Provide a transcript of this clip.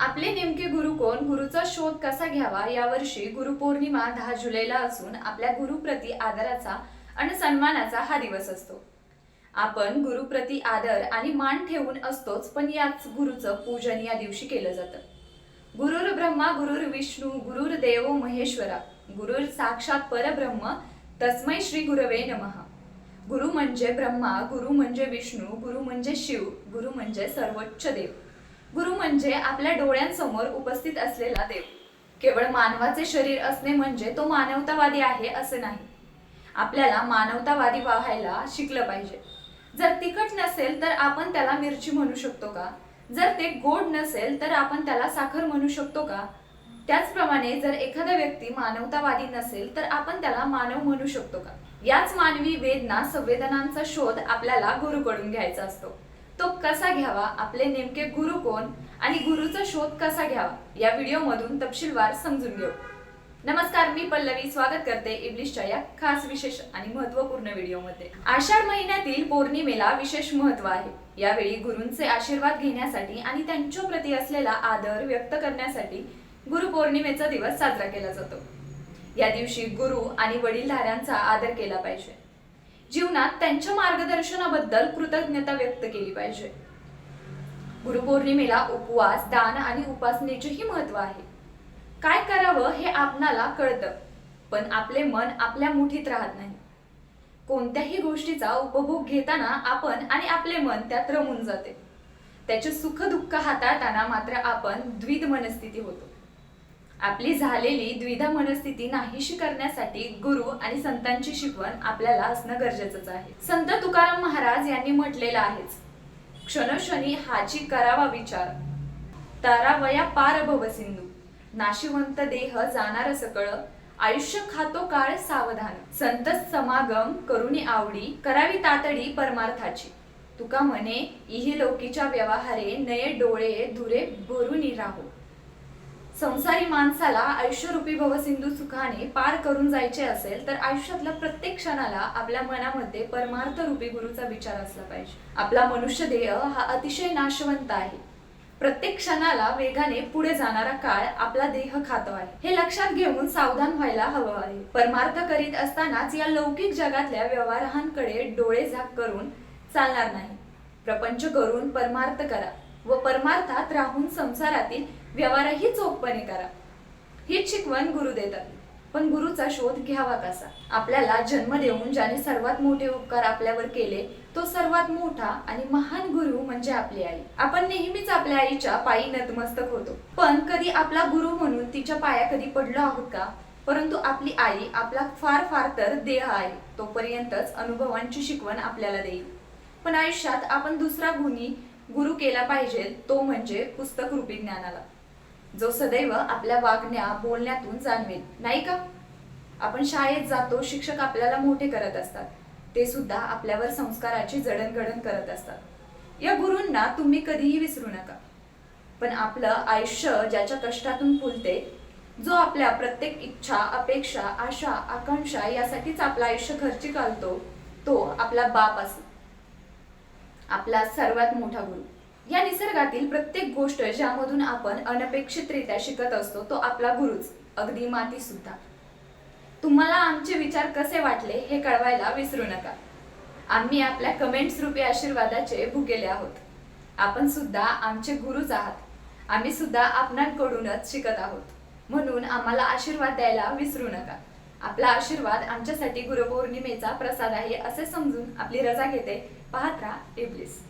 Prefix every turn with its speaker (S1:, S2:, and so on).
S1: आपले नेमके गुरु कोण? गुरुचा शोध कसा घ्यावा? यावर्षी गुरुपौर्णिमा दहा जुलैला असून आपल्या गुरुप्रती आदराचा आणि सन्मानाचा हा दिवस असतो. आपण गुरुप्रती आदर आणि मान ठेवून असतोच पण याच गुरुचं पूजन या दिवशी केलं जातं. गुरुर ब्रह्मा गुरुर विष्णू गुरुर देव महेश्वरा गुरुर साक्षात परब्रह्म तस्मै श्री गुरवे नमः. गुरु म्हणजे ब्रह्मा गुरु म्हणजे विष्णू गुरु म्हणजे शिव गुरु म्हणजे सर्वोच्च देव. गुरु म्हणजे आपल्या डोळ्यांसमोर उपस्थित असलेला देव. केवळ मानवाचे शरीर असणे म्हणजे तो मानवतावादी आहे असं नाही. आपल्याला मानवतावादी व्हायला शिकलं पाहिजे. जर तिखट नसेल तर आपण त्याला मिरची म्हणू शकतो का? जर ते गोड नसेल तर आपण त्याला साखर म्हणू शकतो का? त्याचप्रमाणे जर एखादा व्यक्ती मानवतावादी नसेल तर आपण त्याला मानव म्हणू शकतो का? याच मानवी वेदना संवेदनांचा शोध आपल्याला गुरुकडून घ्यायचा असतो. तो कसा घ्यावा आपले नेमके गुरु कोण आणि गुरुचा शोध कसा घ्यावा या व्हिडिओमधून तपशीलवार समजून घेऊ. नमस्कार मी पल्लवी. स्वागत करते इब्लिशच्या या खास विशेष आणि महत्त्वपूर्ण व्हिडिओमध्ये. आषाढ महिन्यातील पौर्णिमेला विशेष महत्त्व आहे. यावेळी गुरूंचे आशीर्वाद घेण्यासाठी आणि त्यांच्या प्रती असलेला आदर व्यक्त करण्यासाठी गुरु पौर्णिमेचा दिवस साजरा केला जातो. या दिवशी गुरु आणि वडीलधाऱ्यांचा आदर केला पाहिजे. जीवनात त्यांच्या मार्गदर्शनाबद्दल कृतज्ञता व्यक्त केली पाहिजे. गुरुपौर्णिमेला उपवास दान आणि उपासनेचेही महत्त्व आहे. काय करावं हे आपणाला कळतं पण आपले मन आपल्या मुठीत राहत नाही. कोणत्याही गोष्टीचा उपभोग घेताना आपण आणि आपले मन त्यात रमून जाते. त्याचे सुख दुःख हाताळताना मात्र आपण द्विध मनस्थिती होतो. आपली झालेली द्विधा मनस्थिती नाहीशी करण्यासाठी गुरु आणि संतांची शिकवण आपल्याला असणं गरजेचंच आहे. संत तुकाराम महाराज यांनी म्हटलेलं आहेच क्षणक्षणी हाची करावा विचार तारावया पार भव सिंधू नाशिवंत देह जाणार सकळ आयुष्य खातो काळ सावधान. संत समागम करुणी आवडी करावी तातडी परमार्थाची. तुका म्हणे इही लोकीच्या व्यवहारे नये डोळे धुरे भरून राहो. संसारी माणसाला आयुष्यरूपी भवसिंधू सुखाने पार करून जायचे असेल तर आयुष्यातल्या प्रत्येक क्षणाला आपल्या मनामध्ये परमार्थ रूपी गुरुचा विचार असला पाहिजे. आपला मनुष्य देह हा अतिशय नाशवंत आहे. प्रत्येक क्षणाला वेगाने पुढे जाणारा काळ आपला देह खातो आहे. हे लक्षात घेऊन सावधान व्हायला हवं आहे. परमार्थ करीत असतानाच या लौकिक जगातल्या व्यवहारांकडे डोळे झाक करून चालणार नाही. प्रपंच करून परमार्थ करा. व परमार्थात राहून संसारातील व्यवहारही चोखपणे करा. हीच शिकवण गुरु देतात. पण गुरुचा शोध घ्यावा कसा? आपल्याला जन्म देऊन ज्याने सर्वात मोठे उपकार आपल्यावर केले तो सर्वात मोठा आणि महान गुरु म्हणजे आपली आई. आपण नेहमीच आपल्या आईच्या पायी नतमस्तक होतो. पण कधी आपला गुरु म्हणून तिच्या पाया कधी पडलो आहोत का? परंतु आपली आई आपला फार फार तर देह आहे. तोपर्यंतच अनुभवांची शिकवण आपल्याला देईल. पण आयुष्यात आपण दुसरा गुणी गुरु केला पाहिजे तो म्हणजे पुस्तक रूपी ज्ञानाला जो सदैव आपल्या वागण्या बोलण्यातून जाणवेल. नाही का? आपण शाळेत जातो शिक्षक आपल्याला मोठे करत असतात. ते सुद्धा आपल्यावर संस्काराची जडणघडण करत असतात. या गुरूंना तुम्ही कधीही विसरू नका. पण आपलं आयुष्य ज्याच्या कष्टातून फुलते जो आपल्या प्रत्येक इच्छा अपेक्षा आशा आकांक्षा यासाठीच आपलं आयुष्य खर्ची घालतो तो आपला बाप असतो. आपला सर्वात मोठा गुरु. या निसर्गातील प्रत्येक गोष्ट ज्यामधून आपण अनपेक्षितरित्या शिकत असतो तो आपला गुरुच अगदी माती सुद्धा तुम्हाला आमचे विचार कसे वाटले हे कळवायला विसरू नका. आम्ही आपल्या कमेंट्स रूपी आशीर्वादाचे भुकेले आहोत. आपण सुद्धा आमचे गुरुच आहात. आम्ही सुद्धा आपणांकडूनच शिकत आहोत. म्हणून आम्हाला आशीर्वाद द्यायला विसरू नका. आपला आशीर्वाद आमच्यासाठी गुरुपौर्णिमेचा प्रसाद आहे असे समजून आपली रजा घेते. पाहत राहा इब्लिस